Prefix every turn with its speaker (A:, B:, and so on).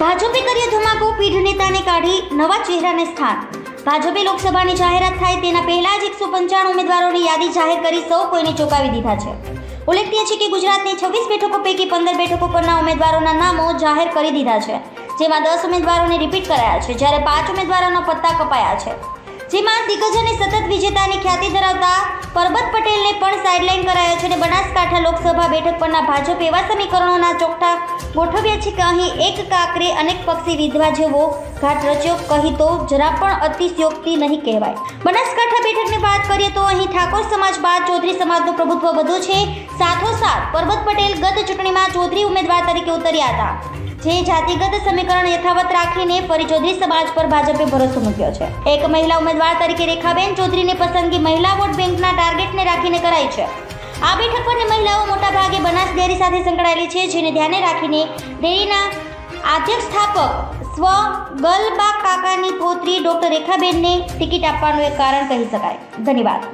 A: ભાજપે કર્યો ધમાકો, પીઢ નેતાને કાઢી નવા ચહેરાને સ્થાન. ભાજપે લોકસભાની જાહેરાત થાય તેના પહેલા જ એકસો પંચાણું ઉમેદવારોની યાદી જાહેર કરી સૌ કોઈને ચોંકાવી દીધા છે. ઉલ્લેખનીય છે કે ગુજરાતની છવ્વીસ બેઠકો પૈકી પંદર બેઠકો પરના ઉમેદવારોના નામો જાહેર કરી દીધા છે, જેમાં દસ ઉમેદવારોને રિપીટ કરાયા છે, જ્યારે પાંચ ઉમેદવારોના પત્તા કપાયા છે. જેમાં દિગ્ગજ સતત વિજેતાની ખ્યાતિ ધરાવતા પરબત પટેલને પણ સાઇડલાઇન કરાયો છે અને બનાસકાંઠા લોકસભા બેઠક પરના ભાજપ એવા સમીકરણોના ચોકઠા ગોઠવ્યા છે કે અહીં એક કાકરે અનેક પક્ષી વિધવા જેવો ઘાટ રચ્યો. કહી તો જરા પણ અતિશયોક્તિ નહીં કહેવાય. બનાસકાંઠા બેઠકની વાત કરીએ તો અહીં ઠાકોર સમાજ બાદ ચૌધરી સમાજનું પ્રભુત્વ વધુ છે. સાથોસાથ પરબત પટેલ ગત ચૂંટણીમાં ચૌધરી ઉમેદવાર તરીકે ઉતર્યા હતા. જે જાતિગત સમીકરણ યથાવત રાખીને ફરી ચૌધરી સમાજ પર ભાજપે ભરોસો મૂક્યો છે. એક મહિલા ઉમેદવાર તરીકે રેખાબેન ચૌધરીની પસંદગી મહિલા વોટ બેંકના ટાર્ગેટને રાખીને કરાઈ છે. આ બેઠક પરની મહિલાઓ મોટાભાગે બનાસ ડેરી સાથે સંકળાયેલી છે, જેને ધ્યાને રાખીને ડેરીના આદ્ય સ્થાપક સ્વ ગલબા કાકાની પૌત્રી ડોક્ટર રેખાબેનને ટિકિટ આપવાનું એક કારણ કહી શકાય. ધન્યવાદ.